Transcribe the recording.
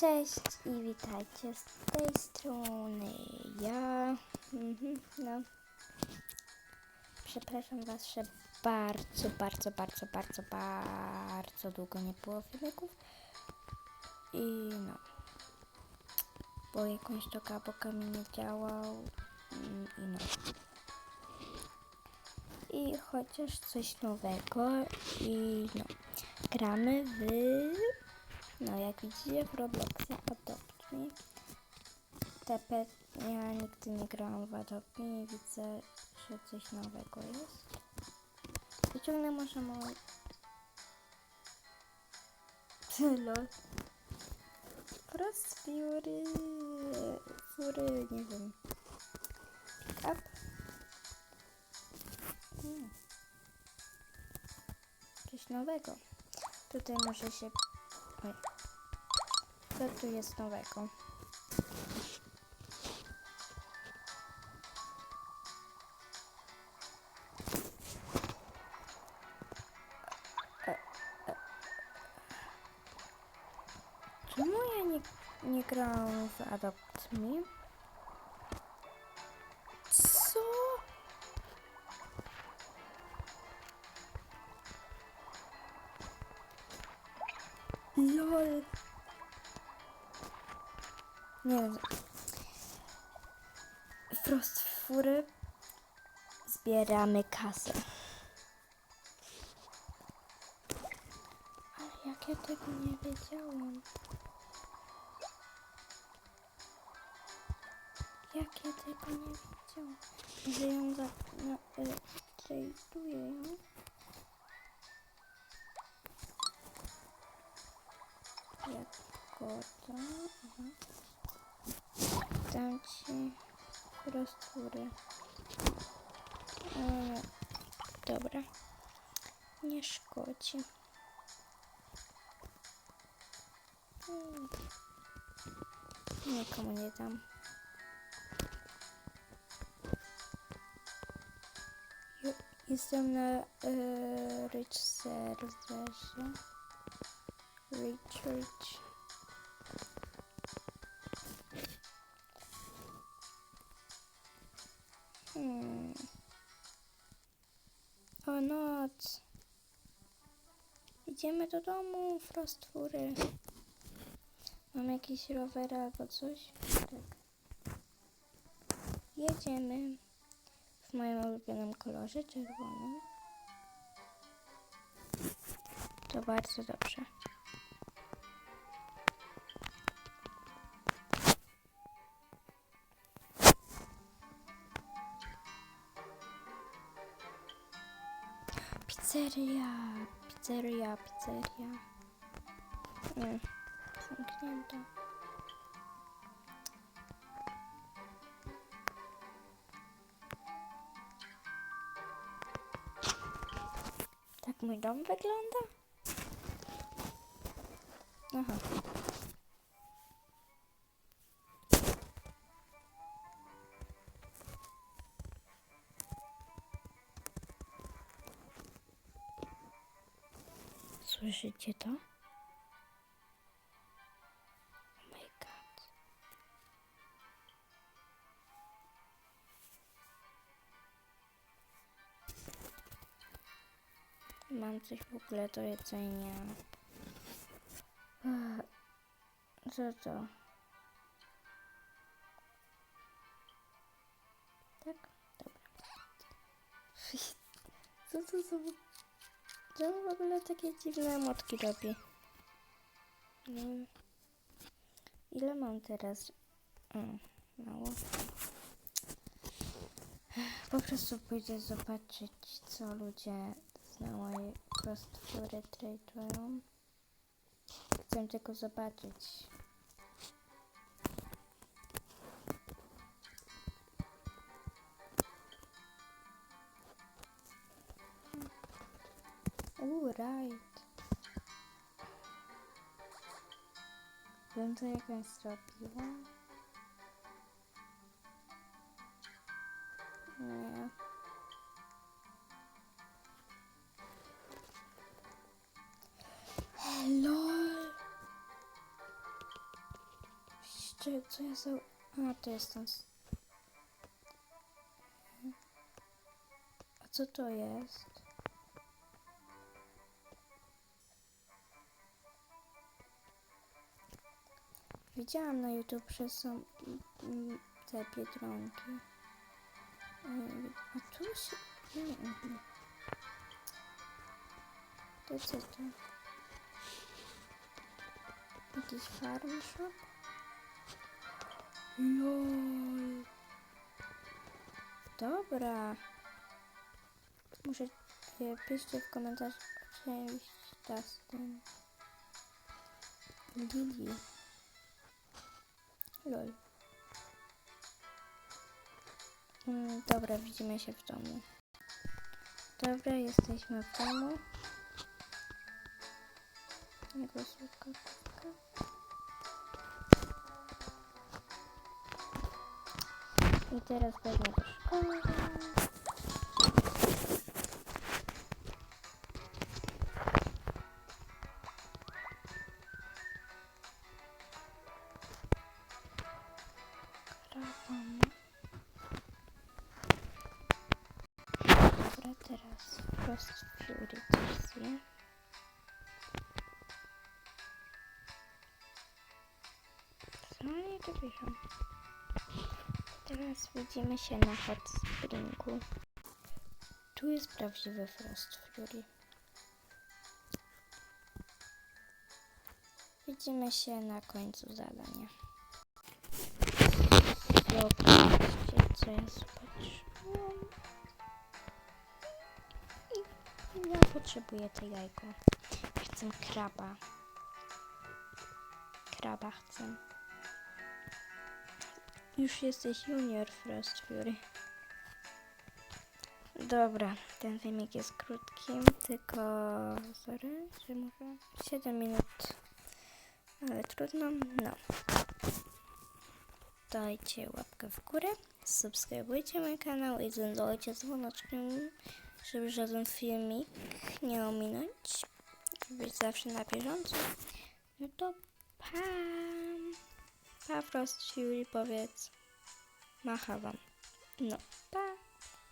Cześć i witajcie z tej strony. Ja. Mhm, no. Przepraszam Was, że bardzo, bardzo, bardzo, bardzo, bardzo długo nie było filmików. I no. Bo jakąś to kaboka mi nie działał. mm, I no. I chociaż coś nowego. I no. Gramy w no, jak widzicie w Robloxie Adopt Me. TP, ja nigdy nie grałam w Adopt Me i widzę, że coś nowego jest. Wyciągnę może mój... Lol. Prost Fury... Fury, nie wiem. Pick up? Hmm. Coś nowego. Tutaj może się Oj. Co tu jest nowego? Czemu ja nie, nie grałam w Adopt Me? Co? LOL. Nie wiem. Frost fury. Zbieramy kasę. Ale jak ja tego nie wiedziałam. Jak ja tego nie wiedziałam. Że ją za... No, y, щось творив. Не э, шкоді. Никому не там. Jestem na e, Ричард. Serverze. Rich, Rich. Noc. Idziemy do domu, frostfury. Mam jakiś rower albo coś? Tak. Jedziemy w moim ulubionym kolorze, czerwonym. To bardzo dobrze. Pizzeria, pizzeria, pizzeria. Nie, zamknięta. Tak mój dom wygląda? Aha. Słyszycie to? Oh my god. Mam coś w ogóle do jedzenia. Co to? Tak? Dobra. Co to za... Czemu w ogóle takie dziwne motki robi? No. Ile mam teraz? Mm, mało. Po prostu pójdę zobaczyć, co ludzie z małej kostfury tradują. Chcę tylko zobaczyć. Uuu, right. Bym to jakąś zrobiła? Czy co ja za... A, to jest ten... A co to jest? Widziałam na YouTube, że są te biedronki. Ym, A tu się... To co to? Jakiś farm shop? LOL. Dobra. Muszę piszcie w komentarzach część ta z tym. Lili. Lol. Mm, dobra, widzimy się w domu. Dobra, jesteśmy w domu. Jego kubka. I teraz pewnie do szkoły. Frost Fury zje. Co oni tu piszą? Teraz widzimy się na hot springu. Tu jest prawdziwy Frost Fury. Widzimy się na końcu zadania. Zobaczcie, co ja zobaczyłam. Ja potrzebuję te jajko. Chcę kraba. Kraba chcę. Już jesteś junior Frost Fury. Dobra, ten filmik jest krótki, tylko sorry, że mówię 7 minut, ale trudno, no. Dajcie łapkę w górę, subskrybujcie mój kanał i dzwoncie dzwoneczkiem, żeby żaden filmik nie ominąć, być zawsze na bieżąco. No to pa! Pa Frost Fury, powiedz. Macha wam. No, pa!